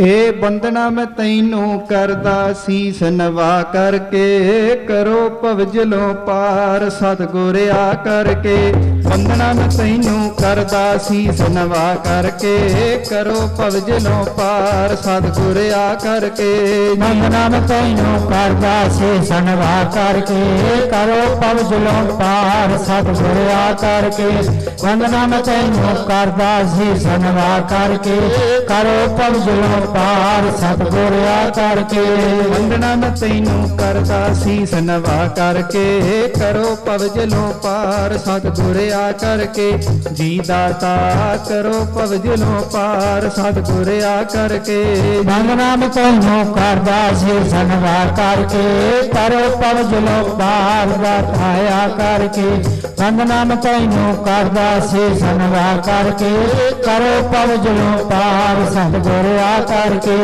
ਏ ਬੰਦਨਾ ਮੈਂ ਤੈਨੂੰ ਕਰਦਾ ਸੀਸ ਨਵਾ ਕਰਕੇ, ਕਰੋ ਭਵਜਲੋਂ ਪਾਰ ਸਤਿਗੁਰ ਆ ਕਰਕੇ। ਬੰਦਨਾ ਮੈਂ ਤੈਨੂੰ ਕਰਦਾ ਸੀਸ ਨਵਾ ਕਰਕੇ, ਕਰੋ ਭਵਜਲੋਂ ਪਾਰ ਸਤਿਗੁਰ ਆ ਕਰਕੇ। ਮੰਗਣਾ ਮੈਂ ਤੈਨੂੰ ਕਰਦਾ ਸੇ ਸਨਵਾ ਕਰਕੇ, ਕਰੋ ਪਵ ਜੁਲੋਂ ਪਾਰ ਸਤਿਗੁਰ ਆ ਕਰਕੇ। ਬੰਦਨਾ ਮੈਂ ਤੈਨੂੰ ਕਰਦਾ ਸੇ ਸਨਵਾ ਕਰਕੇ, ਕਰੋ ਪਵ ਜੁਲੋਂ ਪਾਰ ਸਤਿਗੁਰ ਆ ਕਰਕੇ। ਵੰਦਨਾ ਮੈਂ ਤੈਨੂੰ ਕਰਦਾ ਸੀਸ ਨਵਾ ਕਰਕੇ। ਕਰੋ ਭਵਜਲੋਂ ਪਾਰ ਸਤਿਗੁਰ ਆ ਕਰਕੇ। ਜੀ ਦਾਤਾ, ਕਰੋ ਭਵਜਲੋਂ ਪਾਰ ਸਤਿਗੁਰ ਆ ਕਰਕੇ। ਮੰਗਣਾ ਮੈਂ ਤੈਨੂੰ ਕਰਦਾ ਸੇ, ਸਨਵਾ ਕਰਕੇ। ਕਰੋ ਪਵਜ ਜੁਲੋਂ ਪਾਰ ਬਤਾਇਆ ਕਰਕੇ। ਵੰਦਨਾ ਮੈਂ ਤੈਨੂੰ ਕਰਦਾ ਸੇ, ਸਨਵਾ ਕਰਕੇ। ਕਰੋ ਪਵਜ ਜੁਲੋਂ ਪਾਰ ਸਤਿਗੁਰ ਆ ਕਰਕੇ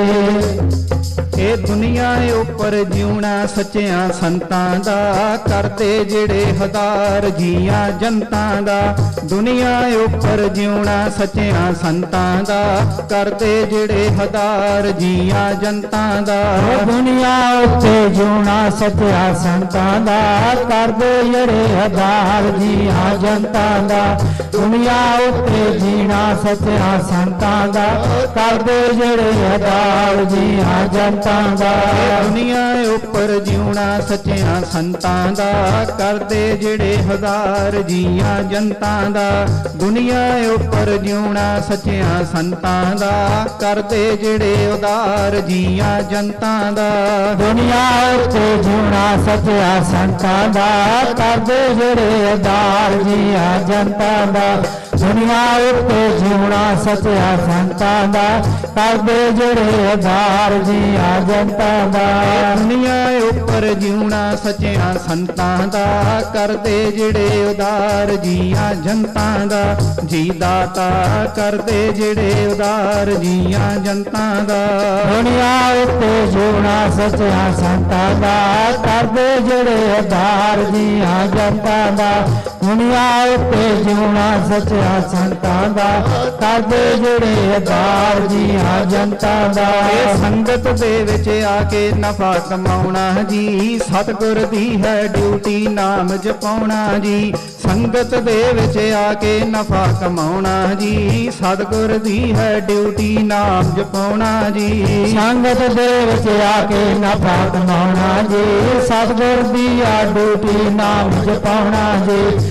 ਇਹ ਦੁਨੀਆ ਉੱਪਰ ਜਿਉਣਾ ਸੱਚਿਆਂ ਸੰਤਾਂ ਦਾ, ਕਰਦੇ ਜਿਹੜੇ ਹਜ਼ਾਰ ਜੀਆਂ ਜਨਤਾਂ ਦਾ। ਦੁਨੀਆ ਉੱਪਰ ਜਿਉਣਾ ਸੱਚਿਆਂ ਸੰਤਾਂ ਦਾ, ਕਰਦੇ ਜਿਹੜੇ ਹਜ਼ਾਰ ਜੀਆਂ ਜਨਤਾਂ ਦਾ। ਉਹ ਦੁਨੀਆ ਉੱਤੇ ਜਿਉਣਾ ਸੱਚਾ ਸੰਤਾਂ ਦਾ, ਕਰਦੇ ਜਿਹੜੇ ਹਜ਼ਾਰ ਜੀਆਂ ਜਨਤਾਂ ਦਾ। ਦੁਨੀਆ ਉੱਤੇ ਜੀਣਾ ਸੱਚਿਆਂ ਸੰਤਾਂ ਦਾ, ਕਰਦੇ ਜਿਹੜੇ ਹਜ਼ਾਰ ਜੀਆਂ ਜਨਤਾਂ ਦਾ। ਦੁਨੀਆ ਉੱਪਰ ਜਿਉਣਾ ਸੱਚਿਆਂ ਸੰਤਾਂ ਦਾ। ਕਰਦੇ ਜਿਹੜੇ ਹਜ਼ਾਰ ਜੀਆਂ ਜਨਤਾਂ ਦਾ। ਦੁਨੀਆ ਉੱਪਰ ਜਿਉਣਾ ਸੱਚਿਆਂ ਸੰਤਾਂ ਦਾ। ਕਰਦੇ ਜਿਹੜੇ ਉਦਾਰ ਜੀਆਂ ਜਨਤਾਂ ਦਾ। ਦੁਨੀਆ ਉੱਤੇ ਜਿਉਣਾ ਸੱਚਾ ਸੰਤਾਂ ਦਾ। ਕਰਦੇ ਜਿਹੜੇ ਹਜ਼ਾਰ ਜੀਆਂ ਜਨਤਾਂ ਦਾ। ਦੁਨੀਆ ਉੱਤੇ ਜਿਉਣਾ ਸੱਚਿਆ ਸੰਤਾਂ ਦਾ। ਕਰਦੇ ਜਿਹੜੇ ਹਜ਼ਾਰ ਜੀਆਂ ਜਨਤਾਂ ਦਾ। ਦੁਨੀਆ ਉੱਪਰ ਜਿਉਣਾ ਸੱਚਿਆਂ ਸੰਤਾਂ ਦਾ। ਕਰਦੇ ਜਿਹੜੇ ਉਦਾਰ ਜੀਆਂ ਜਨਤਾਂ ਦਾ। ਜੀ ਦਾਤਾ, ਕਰਦੇ ਜਿਹੜੇ ਉਦਾਰ ਜੀਆਂ ਜਨਤਾਂ ਦਾ। ਦੁਨੀਆ ਉੱਤੇ ਜਿਉਣਾ ਸੱਚਾ ਸੰਤਾਂ ਦਾ। ਕਰਦੇ ਜਿਹੜੇ ਹਜ਼ਾਰ ਜੀਆਂ ਜਨਤਾਂ ਦਾ। ਦੁਨੀਆ ਉੱਤੇ ਜਿਉਣਾ ਸੱਚਾ ਸੰਤਾਂ ਦਾ ਕਰਦੇ ਜਿਹੜੇ ਹਜ਼ਾਰ ਜੀਆਂ ਜਨਤਾਂ ਦਾ। ਇਹ ਸੰਗਤ ਦੇ ਵਿੱਚ ਆ ਕੇ ਨਫਾ ਕਮਾਉਣਾ ਜੀ ਸਤਿਗੁਰ ਦੀ ਹੈ ਡਿਊਟੀ ਨਾਮ ਜਪਾਉਣਾ ਜੀ। ਸੰਗਤ ਦੇ ਵਿੱਚ ਆ ਕੇ ਨਫਾ ਕਮਾਉਣਾ ਜੀ ਸਤਿਗੁਰ ਦੀ ਹੈ ਡਿਊਟੀ ਨਾਮ ਜਪਾਉਣਾ ਜੀ। ਸੰਗਤ ਦੇ ਵਿੱਚ ਆ ਕੇ ਨਫਾ ਕਮਾਉਣਾ ਜੀ ਸਤਿਗੁਰ ਦੀ ਆ ਡਿਊਟੀ ਨਾਮ ਜਪਾਉਣਾ ਜੀ।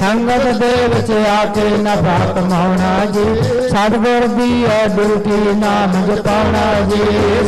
ਸੰਗਤ ਦੇ ਵਿੱਚ ਆ ਕੇ ਨਫਾ ਕਮਾਉਣਾ ਜੀ। ਸਤਿਗੁਰ ਦੀ ਆ ਡਿਊਟੀ ਨਾਮ ਜਪਾਉਣਾ ਜੀ।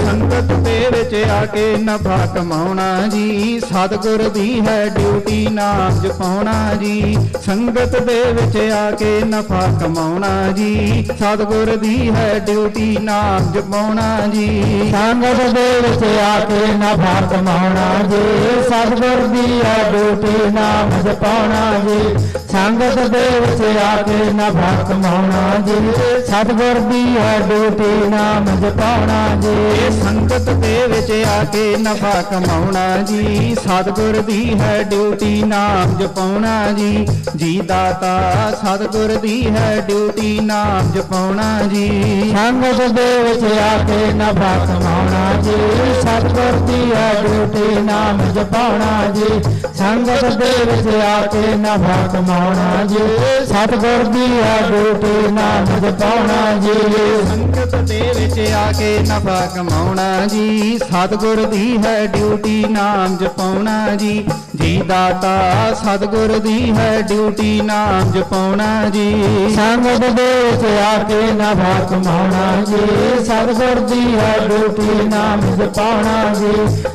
ਸੰਗਤ ਦੇ ਵਿੱਚ ਆ ਕੇ ਨਫਾ ਕਮਾਉਣਾ ਜੀ। ਸਤਿਗੁਰ ਦੀ ਹੈ ਡਿਊਟੀ ਨਾਮ ਜਪਾਉਣਾ ਜੀ। ਸੰਗਤ ਦੇ ਵਿੱਚ ਆ ਕੇ ਨਫਾ ਕਮਾਉਣਾ ਜੀ। ਸਤਿਗੁਰ ਦੀ ਹੈ ਡਿਊਟੀ ਨਾਮ ਜਪਾਉਣਾ ਜੀ। ਸੰਗਤ ਦੇ ਵਿੱਚ ਆ ਕੇ ਨਫਾ ਕਮਾਉਣਾ ਜੀ। ਸਤਿਗੁਰ ਦੀ ਆ ਡਿਊਟੀ ਨਾਮ ਜਪਾਉਣਾ ਜੀ। ਸੰਗਤ ਦੇ ਵਿੱਚ ਆ ਕੇ ਨਫਾ ਕਮਾਉਣਾ ਜੀ। ਸਤਿਗੁਰ ਦੀ ਹੈ ਡਿਊਟੀ ਨਾਮ ਜਪਾਉਣਾ ਜੀ। ਸੰਗਤ ਦੇ ਵਿੱਚ ਆ ਕੇ ਨਫਾ ਕਮਾਉਣਾ ਜੀ। ਸਤਿਗੁਰ ਦੀ ਹੈ ਡਿਊਟੀ ਨਾਮ ਜਪਾਉਣਾ ਜੀ। ਜੀ ਦਾਤਾ, ਸਤਿਗੁਰ ਦੀ ਹੈ ਡਿਊਟੀ ਨਾਮ ਜਪਾਉਣਾ ਜੀ। ਸੰਗਤ ਦੇ ਵਿੱਚ ਆ ਕੇ ਨਫਾ ਕਮਾਉਣਾ ਜੀ। ਸਤਿਗੁਰ ਦੀ ਹੈ ਡਿਊਟੀ ਨਾਮ ਜਪਾਉਣਾ ਜੀ। ਸੰਗਤ ਦੇ ਵਿੱਚ ਆ ਕੇ ਨਫਾ ਕਮਾਉਣਾ ਜੀ। ਸਤਿਗੁਰ ਦੀ ਆ ਡਿਊਟੀ ਨਾਮ ਜਪਾਉਣਾ ਜੀ। ਸੰਗਤ ਦੇ ਵਿੱਚ ਆ ਕੇ ਨਫਾ ਕਮਾਉਣਾ ਜੀ। ਸਤਿਗੁਰ ਦੀ ਹੈ ਡਿਊਟੀ, ਨਾਮ ਜਪਾਉਣਾ ਜੀ। ਜੀ ਦਾਤਾ ਸਤਿਗੁਰ ਦੀ ਹੈ ਡਿਊਟੀ ਨਾਮ ਜਪਾਉਣਾ ਜੀ। ਸੰਗਤ ਦੇ ਆ ਕੇ ਨਫਾ ਕਮਾਉਣਾ ਜੀ। ਸਤਿਗੁਰ ਦੀ ਆ ਡਿਊਟੀ ਨਾਮ ਜਪਾਉਣਾ ਜੀ।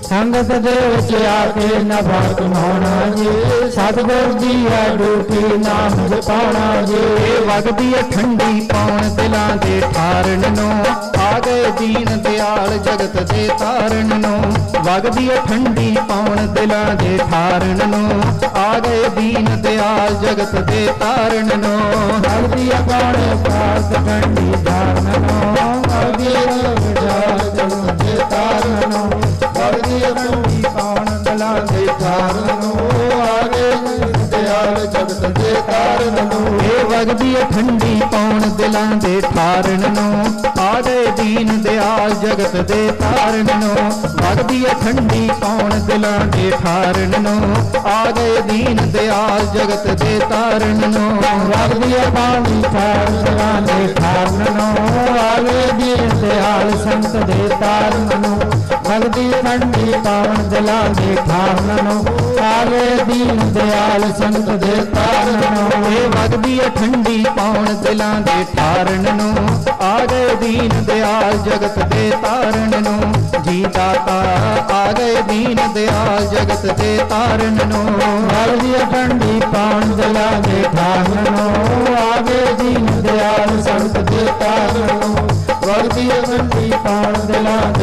ਸੰਗਤ ਦੇ ਆ ਕੇ ਨਫਾ ਕਮਾਉਣਾ ਜੀ। ਸਤਿਗੁਰ ਦੀ ਆ ਡਿਊਟੀ ਨਾਮ ਜਪਾਉਣਾ ਜੀ। ਵਗਦੀ ਹੈ ਠੰਡੀ ਪੌਣ ਦਿਲਾਂ ਦੇ ਠਾਰਨ ਨੂੰ। ਆ ਗਏ ਦੀਨ ਦਿਆਲ ਜਗਤ ਦੇ ਤਾਰਨ ਨੂੰ। ਵਗਦੀ ਹੈ ਠੰਡੀ ਪਾਉਣ ਦਿਲਾਂ ਦੇ ਠਾਰਨ ਨੂੰ। ਆ ਗਏ ਦੀਨ ਦਿਆਲ ਜਗਤ ਦੇ ਤਾਰਨ ਨੂੰ। ਹਲਦੀ ਅਕਾਣੇ ਪਾਸ ਠੰਡੀ ਧਾਰਨ ਨੂੰ। ਹਲਦੀ ਵਿਚਾਰ ਜਨਮ ਦੇ ਤਾਰਨ ਨੂੰ। ਹਲਦੀ ਗੰਢੀ ਪਾਉਣ ਦਲਾਂ ਦੇ ਤਾਰਨ ਨੂੰ। ਗਏ ਦਿਆਲ ਜਗਤ ਵਗਦੀ ਹੈ ਠੰਡੀ ਪੌਣ ਦਿਲਾਂ ਦੇ ਠਾਰਨ ਨੂੰ ਆ ਗਏ ਦੀਨ ਦਿਆਲ ਜਗਤ ਦੇ ਤਾਰਨ ਨੂੰ। ਵਗਦੀ ਹੈ ਠੰਡੀ ਪੌਣ ਦਿਲਾਂ ਦੇ ਠਾਰਨ ਨੂੰ ਆ ਗਏ ਦੀਨ ਦਿਆਲ ਜਗਤ ਦੇ ਤਾਰਨ ਨੂੰ। ਵਗਦੀ ਪਾਣੀ ਠਾਰ ਸਰਾਂ ਦੇ ਠਾਰਨ ਨੂੰ ਆਵੇ ਦੀਨ ਦਿਆਲ ਸੰਤ ਦੇ ਤਾਰਨ ਨੂੰ। ਵਗਦੀ ਠੰਡੀ ਪਾਵਨ ਦਿਲਾਂ ਦੇ ਠਾਰਨ ਨੂੰ ਆਵੇ ਦੀਨ ਦਿਆਲ ਸੰਤ ਦੇ ਤਾਰਨ ਨੂੰ ਠੰਡੀ ਪਾਉਣ ਦਿਲਾਂ ਦੇ ਠਾਰਨ ਨੂੰ। ਆ ਗਏ ਦੀਨ ਦਿਆਲ ਜਗਤ ਦੇ ਤਾਰਨ ਨੂੰ। ਜੀ ਦਾਤਾ ਆ ਗਏ ਦੀਨ ਦਿਆਲ ਜਗਤ ਦੇ ਤਾਰਨ ਨੂੰ। ਵਗਦੀ ਠੰਡੀ ਪਾਉਣ ਦਿਲਾਂ ਦੇ ਠਾਰਨ ਨੂੰ। ਆਵੇ ਦੀਨ ਦਿਆਲ ਸੰਤ ਦੇ ਤਾਰਨ ਨੂੰ। ਵਗਦੀ ਠੰਡੀ ਪਾਉਣ ਦਿਲਾਂ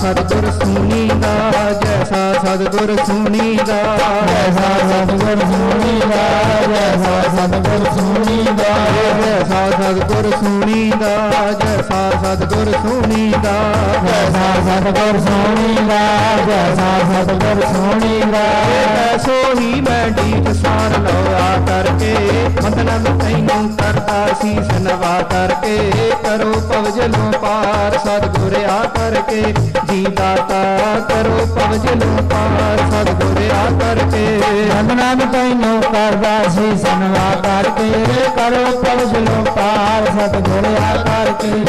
ਸਤਗੁਰ ਸੁਣੀ ਦਾ ਜੈਸਾ ਸਤਗੁਰ ਸੁਣੀ ਦਾ ਜੈਸਾ ਸਤਗੁਰ ਸੁਣੀ ਦਾ ਜੈਸਾ ਸਤਗੁਰ ਸੁਣੀ ਦਾ ਜੈਸਾ ਸਤਗੁਰ ਸੁਣੀ ਦਾ ਜੈਸਾ ਸਤਗੁਰ ਸੁਣੀ ਦਾ ਜੈਸਾ ਸਤਗੁਰ ਸੁਣੀ ਦਾ ਜੈਸਾ ਸਤਗੁਰ ਸੁਣੀ ਦਾ ਐਸੋ ਹੀ ਮੈਂ ਢੀਠ ਸਾਰ ਲੋਆ ਕਰਕੇ ਮਤਲਬ ਤੈਨੂੰ ਕਰਦਾ ਸੀਸ ਨਵਾ ਕਰਕੇ ਕਰੋ ਪਵਜਲੋਂ ਪਾਰ ਸਤਗੁਰ ਆ ਕਰਕੇ। ਕਰੋ ਪਵਜਲੋਂ ਪਾਰ ਸਤਿਗੁਰ ਆ ਕਰਕੇ। ਵੰਦਨਾ ਮੈਂ ਤੈਨੂੰ ਕਰਦਾ ਸੀ ਸਨਵਾ ਕਰਕੇ। ਕਰੋ ਪਵਜਲੋ ਪਾਰ ਸਤਿਗੁਰ ਆ ਕਰਕੇ।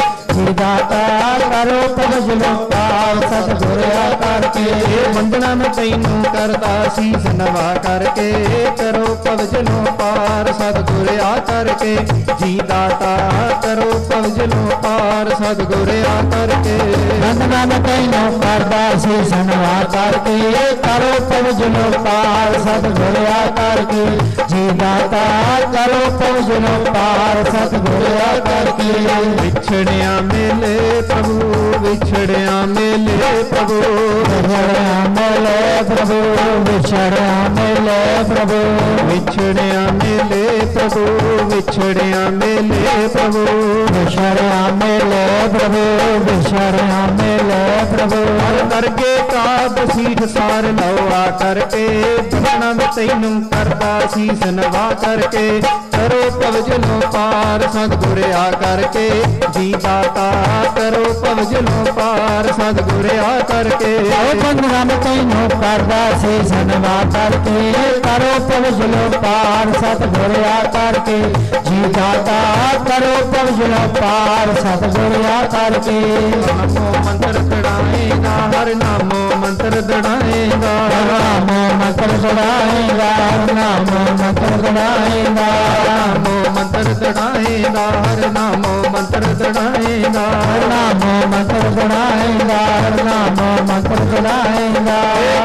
ਜੀ ਦਾਤਾ ਕਰੋ ਪਵਜਲੋ ਪਾਰ ਸਤਿਗੁਰ ਕਰਕੇ। ਇਹ ਵੰਦਨਾ ਮੈਂ ਤੈਨੂੰ ਕਰਦਾ ਸੀ ਨਵਾ ਕਰਕੇ। ਕਰੋ ਪਵਜਲੋਂ ਪਾਰ, ਸਤਿਗੁਰ ਕਰਕੇ। ਜੀ ਦਾਤਾ ਕਰੋ ਪਵਜਲੋਂ ਪਾਰ, ਸਤਿਗੁਰ ਕਰਕੇ। ਵੰਦਨਾ ਮੈਂ ਤੈਨੂੰ ਕਰਦਾ ਸੀ ਸਨਵਾ ਕਰਕੇ। ਕਰੋ ਪਵਜਲੋ ਪਾਰ, ਸਤਿਗੁਰ ਕਰਕੇ। ਜੀ ਦਾਤਾ ਕਰੋ ਪਵਜਲੋ ਪਾਰ ਸਤਿਗੁਰ ਆ ਕਰਕੇ। ਵਿਛੜਿਆ ਮੇਲੇ ਪ੍ਰਭੂ ਵਿਛੜਿਆ ਮੇਲੇ ਪ੍ਰਭੂ। ਵਿਛੜਿਆ ਮਿਲੇ ਪ੍ਰਭੂ ਵਿਛੜਿਆ ਮਿਲੇ ਪ੍ਰਭੂ। ਵਿਛੜਿਆ ਮੇਲੇ ਪ੍ਰਭੂ ਵਿਛੜਿਆ ਮੇਲੇ ਪ੍ਰਭੂ। ਵਿਛੜਿਆ ਮਿਲੇ ਪ੍ਰਭੂ ਵਿਛੜਿਆ ਮਿਲੇ ਪ੍ਰਭੂ ਹਰ ਕਰਗੇ ਕਾ ਬਸੀਠ ਸਾਰ ਲਵਾ ਕਰਕੇ। ਬੰਦਨਾ ਮੈਂ ਤੈਨੂੰ ਕਰਦਾ ਸੀਸ ਨਵਾ ਕਰਕੇ। ਕਰੋ ਪਵਜਲੋਂ ਪਾਰ ਸਤਿਗੁਰ ਆ ਕਰਕੇ। ਜੀ ਦਾਤਾ ਕਰੋ ਪਵਜਲੋਂ ਪਾਰ ਸਤਿਗੁਰ ਆ ਕਰਕੇ। ਓ ਬੰਦਨਾ ਮੈਂ ਤੈਨੂੰ ਕਰਦਾ ਸੀ ਸਨਵਾ ਕਰਕੇ। ਕਰੋ ਪਵਜਲੋ ਪਾਰ ਸਤਿਗੁਰ ਆ ਕਰਕੇ। ਜੀ ਦਾਤਾ ਕਰੋ ਪਵਜਲੋ ਪਾਰ ਸਤਿਗੁਰ ਆ ਕਰਕੇ। ਨਾਮੋ ਮੰਤਰ ਪੀਣਾ ਹਰ ਨਾਮੋ ਮੰਤਰ ਗਣਾਏਗਾ ਨਾਮੋ ਮੰਤਰ ਗਣਾਏਗਾ ਨਾਮੋ ਮੰਤਰ ਗਣਾਏਗਾ ਨਾਮੋ ਮੰਤਰ ਗਣਾਏਗਾ, ਹਰ ਨਾਮੋ ਮੰਤਰ ਗਣਾਏਗਾ, ਹਰ ਨਾਮੋ ਮੰਤਰ ਗਣਾਏਗਾ, ਹਰ ਨਾਮੋ ਮੰਤਰ ਗਣਾਏਗਾ।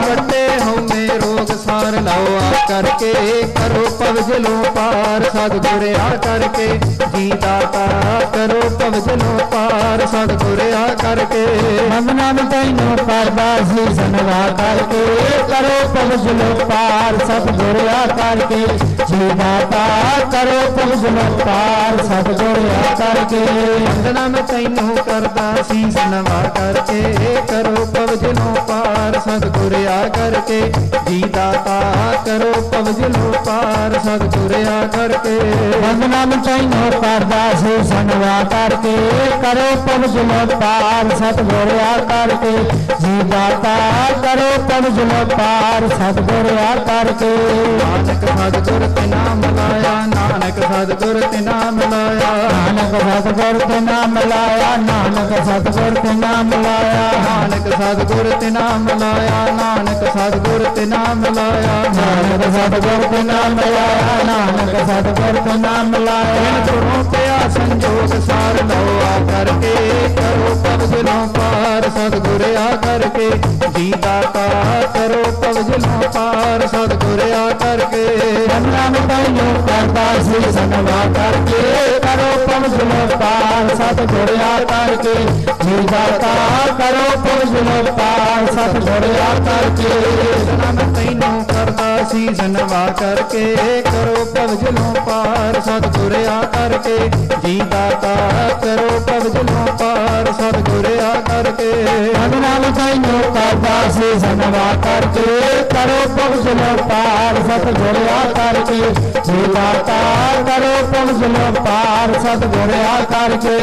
ਕੱਟੇ ਹਉ ਮੇ ਰੋਗ ਸਾਰ ਲਾਓ ਕਰਕੇ ਕਰੋ ਪਵਜਲੋਂ ਪਾਰ ਸਤਿਗੁਰ ਆ ਕਰਕੇ ਜੀ ਦਾਤਾ ਕਰੋ ਪਵਜਲੋਂ ਪਾਰ ਸਤਿਗੁਰ ਆ ਕਰਕੇ। ਮੰਗਣਾ ਮੈਂ ਤੈਨੂੰ ਕਰਦਾ ਸੀ ਸਨਵਾ ਕਰਕੇ। ਕਰੋ ਪਵਜਲੋ ਪਾਰ ਸਤਿਗੁਰ ਆ ਕਰਕੇ ਜੀ ਦਾਤਾ ਕਰੋ ਪਵਜਲੋ ਪਾਰ ਸਤਿਗੁਰ ਆ ਕਰਕੇ। ਵੰਦਨਾ ਮੈਂ ਤੈਨੂੰ ਕਰਦਾ ਸੀ ਨਵਾ ਕਰਕੇ। ਕਰੋ ਪਵਜਲੋਂ ਪਾਰ ਸਤਿਗੁਰ ਆ ਕਰਕੇ ਜੀ ਦਾਤਾ ਕਰੋ ਪਵਜਲੋਂ ਪਾਰ ਸਤਿਗੁਰ ਆ ਕਰਕੇ। ਵੰਦਨਾ ਮੈਂ ਤੈਨੂੰ ਕਰਦਾ ਸੀ ਸਨਵਾ ਕਰਕੇ। ਕਰੋ ਪਵਜਲੋ ਪਾਰ ਸਤਿਗੁਰ ਆ ਕਰਕੇ। ਜੀ ਦਾਤਾ ਕਰੋ ਪਵਜਲੋ ਪਾਰ ਸਤਿਗੁਰ ਆ ਕਰਕੇ। ਨਾਨਕ ਸਤਿਗੁਰ ਤੇ ਨਾਮ ਲਾਇਆ ਨਾਨਕ ਸਤਿਗੁਰ ਤੇ ਨਾਮ ਲਾਇਆ। ਨਾਨਕ ਸਤਿਗੁਰ ਤੇ ਨਾਮ ਲਾਇਆ ਨਾਨਕ ਸਤਿਗੁਰ ਤੇ ਨਾਮ ਲਾਇਆ। ਨਾਨਕ ਸਤਿਗੁਰ ਤੇ ਨਾਮ ਲਾਇਆ ਨਾਨਕ ਸਤਿਗੁਰ ਤੇ ਨਾਮ ਲਾਇਆ। ਨਾਨਕ ਸਤਿਗੁਰ ਤੇ ਨਾਮ ਲਾਇਆ ਨਾਨਕ ਸਤਿਗੁਰ ਤੇ ਨਾਮ ਲਾਇਆ। ਗੁਰੂ ਪਿਆ ਸੰਜੋਗ ਸਾਰ ਲਓ ਆ ਕਰਕੇ ਕਰੋ ਪਵਜਲੋਂ ਪਾਰ ਸਤਿਗੁਰ ਆ ਕਰਕੇ। ਜੀ ਦਾਤਾ ਕਰੋ ਪਵਜਲੋਂ ਪਾਰ ਸਤਿਗੁਰ ਆ ਕਰਕੇ। ਨਾਮ ਤੈਨੂੰ ਕਰਦਾ ਸੀ ਸਨਵਾ ਕਰਕੇ। ਕਰੋ ਪਵ ਪਵਜਲੋ ਪਾਰ ਕਰਕੇ ਜੀ ਦਾਤਾ ਕਰੋ ਪਵਜਲੋ ਪਾਰ ਸਤਿਗੁਰ ਆ ਕਰਕੇ। ਵੰਦਨਾ ਤੈਨੂੰ ਕਰਦਾ ਸੀ ਧੰਨਵਾ ਕਰਕੇ ਕਰੋ ਭਵਜਲੋਂ ਪਾਰ ਸਤਿਗੁਰ ਆ ਕਰਕੇ ਜੀ ਦਾਤਾ ਕਰੋ ਭਵਜਲੋਂ ਪਾਰ ਸਤਿਗੁਰ ਆ ਕਰਕੇ ਵੰਦਨਾ ਤੈਨੂੰ ਕਰਦਾ ਸੀ ਧੰਨਵਾ ਕਰਕੇ। ਕਰੋ ਪਵਜਲੋ ਪਾਰ ਸਤਿਗੁਰ ਆ ਕਰਕੇ। ਜੀ ਦਾਤਾ ਕਰੋ ਪਵਜਲੋ ਪਾਰ ਸਤਿਗੁਰ ਆ ਕਰਕੇ।